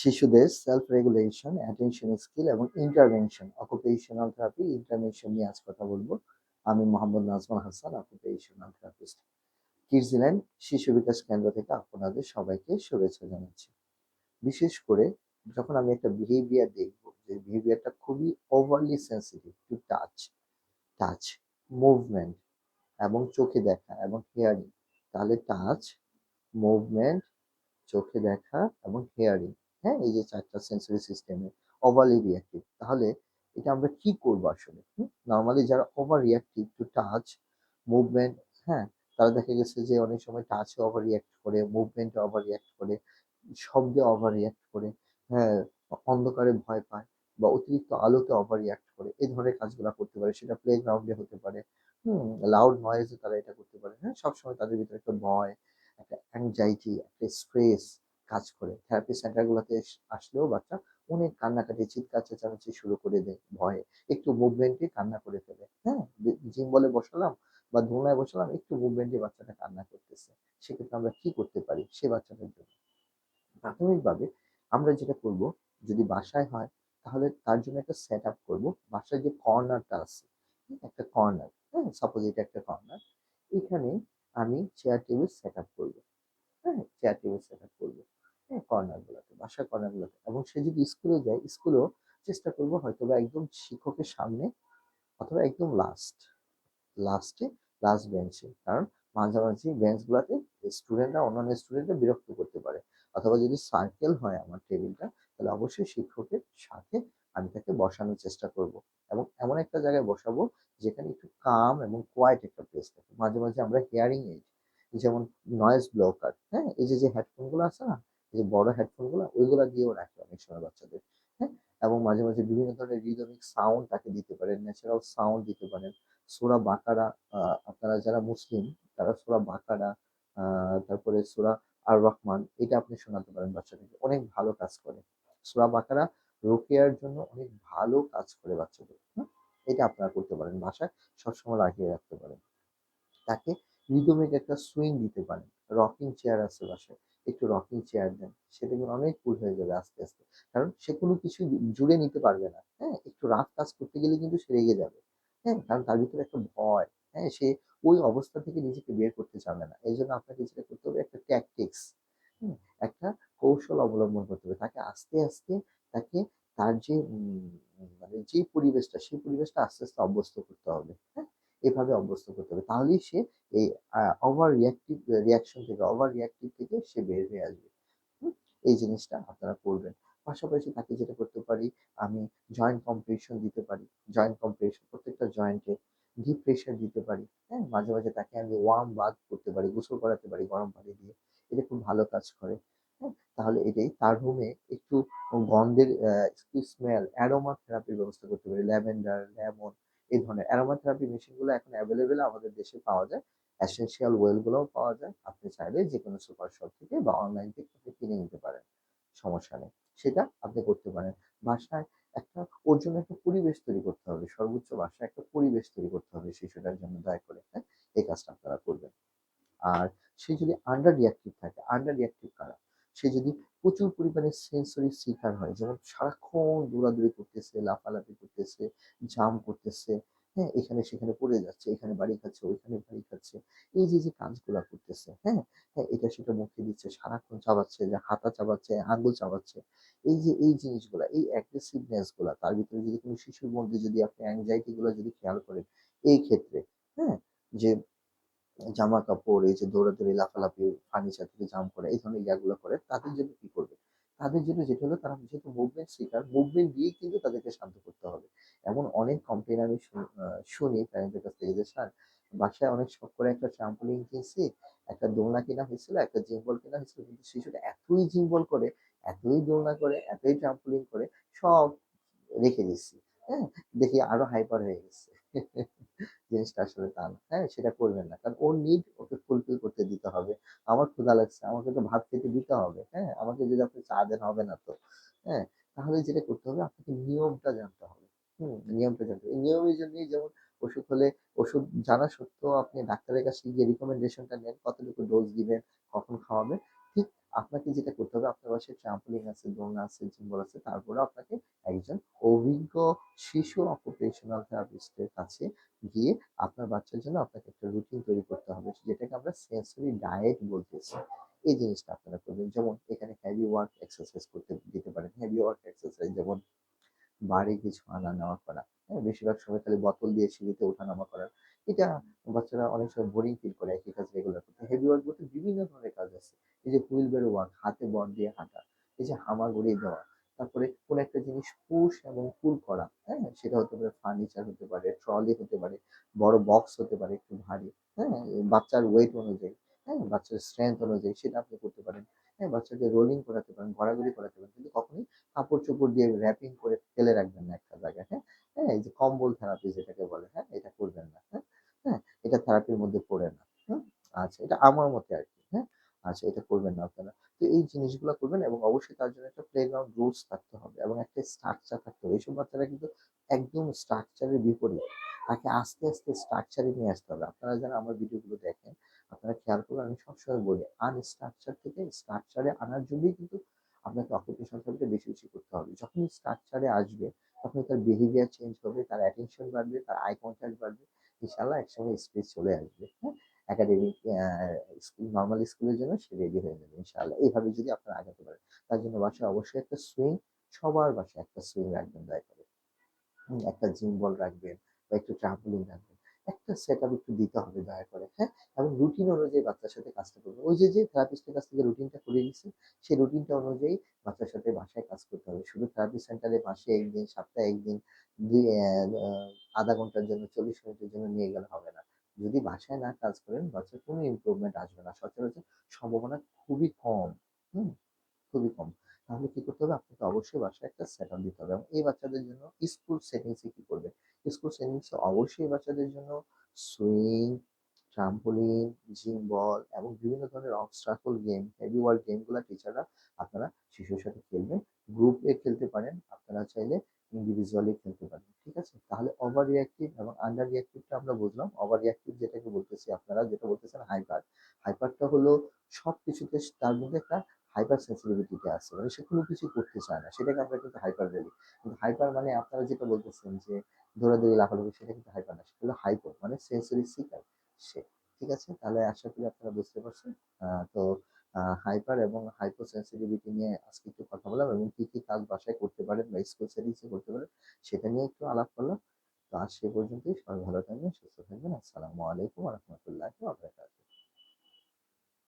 শিশুদের self regulation attention skill এবং intervention occupational therapy intervention নিয়ে আজ কথা বলব। আমি Mohammad Nazmul Hasan occupational therapist Kidsland শিশু বিকাশ কেন্দ্র থেকে আপনাদের সবাইকে শুভেচ্ছা জানাচ্ছি। বিশেষ করে যখন আমি একটা বিহেভিয়ার দেখব, যে বিহেভিয়ারটা খুবই overly sensitive to touch touch movement এবং চোখে দেখা এবং হেয়ারিং তাহলে টাচ মুভমেন্ট চোখে দেখা এবং হেয়ারিং হ্যাঁ? এই যে চারটা সেন্সরি সিস্টেমে ওভারলি রিয়াক্টিভ তাহলে এটা আমরা কি করব আসলে? নর্মালি যারা over reactive to touch movement হ্যাঁ? তারা দেখা গেছে যে অনেক সময় টাচে ওভার রিয়াক্ট করে মুভমেন্টে ওভার রিয়াক্ট করে, শব্দে ওভার রিয়াক্ট করে হ্যাঁ? অন্ধকারে ভয় পায় বা অতিরিক্ত আলোতে ওভার রিয়াক্ট করে, এই ধরনের কাজগুলো করতে পারে। সেটা প্লে গ্রাউন্ডে হতে পারে, হুম? লাউড নয়েজে তারা এটা করতে পারে হ্যাঁ? সবসময় তাদের ভিতরে একটা ভয় একটা অ্যাংজাইটি একটা স্ট্রেস কাজ করে। থেরাপি সেন্টারগুলোতে আসলেও বাচ্চা অনেক কান্নাকাটি, চিৎকার, চেঁচামেচি শুরু করে দেয় ভয়ে। একটু মুভমেন্টে কান্না করে ফেলে হ্যাঁ? জিম বলে বসালাম বা দোলনায় বসালাম, একটু মুভমেন্টে বাচ্চাটা কান্না করতেছে। সেক্ষেত্রে আমরা কি করতে পারি সে বাচ্চাটার জন্য? প্রাথমিকভাবে আমরা যেটা করব, যদি বাসায় হয়, তাহলে তার জন্য একটা সেট আপ করব। বাসায় যে কর্নারটা আছে একটা কর্নার হ্যাঁ? সাপোজ এটা একটা কর্নার এখানে আমি চেয়ার টেবিল সেট আপ করব। হ্যাঁ চেয়ার টেবিল সেট আপ করব। হ্যাঁ কর্নারগুলোতে বাসার কর্নারগুলোতে এবং সে যদি স্কুলে যায় স্কুলেও চেষ্টা করব হয়তো বা একদম শিক্ষকের সামনে অথবা একদম লাস্ট লাস্টে লাস্ট বেঞ্চে কারণ মাঝামাঝি বেঞ্চগুলোতে স্টুডেন্টরা অন্যান্য স্টুডেন্টরা বিরক্ত করতে পারে। অথবা যদি সার্কেল হয় আমার টেবিলটা তাহলে অবশ্যই শিক্ষকের সাথে আমি তাকে বসানোর চেষ্টা করব। এবং এমন একটা জায়গায় বসাবো, যেখানে একটু কাম এবং কোয়াইট একটা প্লেস থাকে। মাঝে মাঝে আমরা হিয়ারিং এইড যেমন নয়েজ ব্লকার হ্যাঁ? এই যে যে হেডফোনগুলো আছে না? এই যে বড় হেডফোনগুলো ওইগুলো দিয়েও রাখে অনেক সময় বাচ্চাদের হ্যাঁ? এবং মাঝে মাঝে বিভিন্ন ধরনের রিদমিক সাউন্ড তাকে দিতে পারেন ন্যাচারাল সাউন্ড দিতে পারেন। সোরা বাকারা আপনারা যারা মুসলিম, তারা সোরা বাকারা তারপরে সোরা আর রহমান এটা আপনি শোনাতে পারেন বাচ্চাদেরকে। অনেক ভালো কাজ করে। সোরা বাকারা রোকেয়ার জন্য অনেক ভালো কাজ করে বাচ্চাদের এটা আপনারা করতে পারেন, বাসায় সবসময় লাগিয়ে রাখতে পারেন। তাকে রিদমিক একটা সুইং দিতে পারেন রকিং চেয়ার আছে বাসায়, একটু রকিং চেয়ার দেন সেটা কিন্তু অনেক কুল হয়ে যাবে আস্তে আস্তে। কারণ সে কোনো কিছু জুড়ে নিতে পারবে না হ্যাঁ? একটু রাত কাজ করতে গেলে কিন্তু সে রেগে যাবে হ্যাঁ? কারণ তার ভিতরে একটা ভয় হ্যাঁ? সে ওই অবস্থা থেকে নিজেকে বের করতে চাবে না। এই জন্য আপনাকে যেটা করতে হবে, একটা ট্যাকটিক্স একটা কৌশল অবলম্বন করতে হবে। তাকে আস্তে আস্তে তাকে তার যে মানে যে পরিবেশটা সেই পরিবেশটা আস্তে আস্তে অভ্যস্ত করতে হবে হ্যাঁ? এভাবে অভ্যস্ত করতে হবে। তাহলেই সে এই ওভার রিয়াক্টিভ রিয়াকশন থেকে ওভার রিয়াক্টিভ থেকে সে বের হয়ে আসবে এই জিনিসটা আপনারা করবেন। পাশাপাশি তাকে যেটা করতে পারি, আমি জয়েন্ট কম্পিটিশন দিতে পারি। জয়েন্ট কম্পিটিশন প্রত্যেকটা জয়েন্টে ডিপ প্রেশার দিতে পারি হ্যাঁ? মাঝে মাঝে তাকে আমি ওয়ার্ম বাথ করতে পারি, গোসল করাতে পারি, গরম পানি দিয়ে। এটা খুব ভালো কাজ করে। তাহলে এটাই। তার রুমে একটু গন্ধের স্মেল অ্যারোমা থেরাপির ব্যবস্থা করতে পারি। ল্যাভেন্ডার লেমন এই ধরনের অ্যারোমা থেরাপি মেশিনগুলো এখন অ্যাভেলেবেল আমাদের দেশে পাওয়া যায়। অ্যাসেন্সিয়াল ওয়েলগুলোও পাওয়া যায়। আপনি চাইলে যে কোনো সুপার শপ থেকে বা অনলাইন থেকে আপনি কিনে নিতে পারেন। সমস্যা নেই। সেটা আপনি করতে পারেন। বাসায় একটা ওর জন্য একটা পরিবেশ তৈরি করতে হবে। সর্বোচ্চ বাসায় একটা পরিবেশ তৈরি করতে হবে শিশুটার জন্য দয়া করে হ্যাঁ এই কাজটা আপনারা করবেন। আর সে যদি আন্ডার রিয়াক্টিভ থাকে আন্ডার রিয়াক্টিভ কারা? সে যদি প্রচুর পরিমাণে সেন্সরি শিকার হয়, যেমন সারাক্ষণ দৌড়াদৌড়ি করতেছে, লাফালাফি করতেছে জাম করতেছে হ্যাঁ এখানে সেখানে পড়ে যাচ্ছে, এখানে বাড়ি খাচ্ছে, ওইখানে বাড়ি খাচ্ছে, এই যে যে কাজগুলো করতেছে হ্যাঁ হ্যাঁ এটা সেটা মুখে দিচ্ছে, সারাক্ষণ চাবাচ্ছে, যে হাতা চাবাচ্ছে, আঙ্গুল চাবাচ্ছে, এই যে, এই জিনিসগুলা, এই অ্যাগ্রেসিভনেসগুলা, তার ভিতরে যদি কোনো শিশুর মধ্যে যদি আপনি অ্যাংজাইটি গুলো যদি খেয়াল করেন, এই ক্ষেত্রে হ্যাঁ যে জামা কাপড় এই যে দৌড়াদৌড়ি, লাফালাফি, ফার্নিচার থেকে জাম করে, এই ধরনের ইয়াগুলো করে, তাদের জন্য কি করবে? তাদের জন্য যেটা হলো, তারা যেহেতু মুভমেন্ট শিকার মুভমেন্ট দিয়েই কিন্তু তাদেরকে শান্ত করতে হবে। এমন অনেক কমপ্লেন আমি শুনি প্যারেন্টের কাছ থেকে যে, স্যার, বাসায় অনেক শখ করে একটা ট্রাম্পোলিন কিনছি, একটা দোলনা কেনা হয়েছিল, একটা জিম বল কেনা হয়েছিল, কিন্তু শিশুটা এতই জিম বল করে, এতই দোলনা করে, এতই ট্রাম্পোলিন করে, সব রেখে দিচ্ছি হ্যাঁ? দেখি আরও হাইপার হয়ে গেছে। জিনিসটা আসলে তা না। হ্যাঁ সেটা করবেন না। কারণ ওর নিড ওকে ফুলফিল করতে দিতে হবে। আমার ক্ষুধা লাগছে, আমাকে তো ভাত খেতে দিতে হবে। হ্যাঁ আমাকে যদি আপনি চা দেন, হবে না তো। হ্যাঁ তাহলে যেটা করতে হবে, আপনাকে নিয়মটা জানতে হবে। হুম, নিয়মটা জানতে হবে। নিয়মের জন্যই যেমন ওষুধ হলে ওষুধ জানা সত্ত্বেও আপনি ডাক্তারের কাছে গিয়ে রিকমেন্ডেশনটা নেন, কতটুকু ডোজ দিবেন, কখন খাওয়াবেন। আপনাকে যেটা করতে হবে আপনার বাসায় ট্রাম্পোলিন আছে, দোলনা আছে, জিম-বল আছে। তারপরেও আপনাকে একজন অভিজ্ঞ শিশু অকুপেশনাল থেরাপিস্টের কাছে গিয়ে আপনার বাচ্চার জন্য আপনাকে একটা রুটিন তৈরি করতে হবে। যেটাকে আমরা সেনসরি ডায়েট বলতেছি। এই জিনিসটা আপনারা করবেন। যেমন এখানে হেভি ওয়ার্ক এক্সারসাইজ করতে দিতে পারেন। হেভি ওয়ার্ক এক্সারসাইজ যেমন বাড়ি কিছু আনা নেওয়া করা। হ্যাঁ? বেশিরভাগ সময় খালি বোতল দিয়ে সিঁড়িতে ওঠানামা করা। এটা বাচ্চারা অনেক সময় বোরিং ফিল করে একই কাজ রেগুলার করতে। হেভি ওয়ার্ক বলতে বিভিন্ন ধরনের কাজ আছে। এই যে হুইল বেরো ওয়ার্ক, হাতে বল দিয়ে হাঁটা, এই যে হামাগুড়ি দেওয়া, তারপরে কোন একটা জিনিস পুশ এবং পুল করা, হ্যাঁ? সেটা হতে পারে ফার্নিচার হতে পারে, ট্রলি হতে পারে, বড় বক্স হতে পারে একটু ভারী, হ্যাঁ? বাচ্চার ওয়েট অনুযায়ী, হ্যাঁ? বাচ্চার স্ট্রেংথ অনুযায়ী সেটা আপনি করতে পারেন। হ্যাঁ? বাচ্চাকে রোলিং করাতে পারেন, ঘোরাঘুরি করাতে পারেন। কিন্তু কখনোই কাপড়-চোপড় দিয়ে র‍্যাপিং করে ফেলে রাখবেন না একটা জায়গায়, হ্যাঁ? হ্যাঁ? এই যে কম্বল থেরাপি যেটাকে বলে, হ্যাঁ? এটা করবেন না, হ্যাঁ? হ্যাঁ? এটা থেরাপির মধ্যে পড়ে না, হুম? আচ্ছা এটা আমার মতে আরকি, হ্যাঁ? আচ্ছা এটা করবেন না আপনারা। তো এই জিনিসগুলো করবেন এবং অবশ্যই তার জন্য একটা প্লেগ্রাউন্ড রুলস থাকতে হবে এবং একটা স্ট্রাকচার থাকতে হবে। এইসব বাচ্চারা কিন্তু একদম স্ট্রাকচারের বিপরীত। তাকে আস্তে, আস্তে স্ট্রাকচারে নিয়ে আসতে হবে। আপনারা যারা আমার ভিডিওগুলো দেখেন, আপনারা খেয়াল করবেন আমি সবসময় বলি আনস্ট্রাকচার থেকে স্ট্রাকচারে আনার জন্যই কিন্তু আপনাকে অকুপেশনাল থেরাপিটা বেশি, বেশি করতে হবে। যখনই স্ট্রাকচারে আসবে তখন তার বিহেভিয়ার চেঞ্জ হবে, তার অ্যাটেনশন বাড়বে, তার আই কনট্যাক্ট বাড়বে। ইনশাআল্লাহ একসময় স্পেস চলে আসবে, হ্যাঁ? একাডেমিক স্কুল নরমাল স্কুলের জন্য সে রেডি হয়ে যাবে ইনশাআল্লাহ। এভাবে যদি আপনারা আগাতে পারেন। তার জন্য বাসায় অবশ্যই একটা সুইং সবার বাসায় একটা সুইং রাখবেন দয়া করে। একটা জিম বল রাখবেন বা একটু ট্রাম্পোলিন রাখবেন। একটা সেটআপ একটু দিতে হবে দয়া করে, হ্যাঁ? এবং রুটিন অনুযায়ী বাচ্চার সাথে কাজটা করবেন। ওই যে, যে থেরাপিস্টের কাছ থেকে রুটিনটা করিয়ে নিছেন, সেই রুটিনটা অনুযায়ী বাচ্চার সাথে বাসায় কাজ করতে হবে। শুধু থেরাপি সেন্টারে মাসে ১ দিন, সপ্তাহে ১ দিন, দুই অ্যা আ ০.৫ ঘণ্টার জন্য ৪০ মিনিটের জন্য নিয়ে গেলে হবে না। যদি বাসায় না কাজ করেন বাচ্চার কোনো ইমপ্রুভমেন্ট আসবে না। সচরাচর সম্ভাবনা খুবই কম, হুম? খুবই কম। তাহলে কি করতে হবে? আপনাকে অবশ্যই বাসায় একটা সেটআপ দিতে হবে এবং এই বাচ্চাদের জন্য স্কুল সেটিংস কি করবেন? স্কুল সেটিংস অবশ্যই বাচ্চাদের জন্য সুইং, ট্রাম্পোলিন, জিম বল এবং বিভিন্ন ধরনের অবস্ট্রাকল গেম, হেভি ওয়ার্ক গেমগুলো টিচাররা আপনারা শিশুর সাথে খেলবেন। গ্রুপে খেলতে পারেন। আপনারা চাইলে ইন্ডিভিজুয়ালি খেলতে পারেন। ঠিক আছে? তাহলে ওভার রিঅ্যাক্টিভ এবং আন্ডার রিঅ্যাক্টিভ টা আমরা বুঝলাম। ওভার রিঅ্যাক্টিভ যেটাকে বলতেছি আপনারা যেটা বলতেছেন হাইপার। হাইপারটা হলো সব কিছুতে তার মধ্যে একটা হাইপার সেনসিটিভিটি আছে। মানে সে কোনো কিছুই করতে চায় না। সেটাকে আমরা কিন্তু হাইপার বলি। কিন্তু হাইপার মানে আপনারা যেটা বলতেছেন যে দৌড়াদৌড়ি, লাফালাফি সেটা কিন্তু হাইপার না। সেটা হলো হাইপো মানে সেনসরি সিকার সে। ঠিক আছে? তাহলে আশা করি আপনারা বুঝতে পারছেন। তো হাইপার এবং হাইপো সেন্সিটিভিটি নিয়ে আজকে একটু কথা বললাম এবং কি, কি কাজ বাসায় করতে পারেন বা স্কুল সার্ভিসে করতে পারেন সেটা নিয়ে একটু আলাপ করলাম। তো আজ সে পর্যন্তই। সবাই ভালো থাকবেন, সুস্থ থাকবেন। আসসালামু আলাইকুম রহমতুল্লাহ বারাকাতুহু।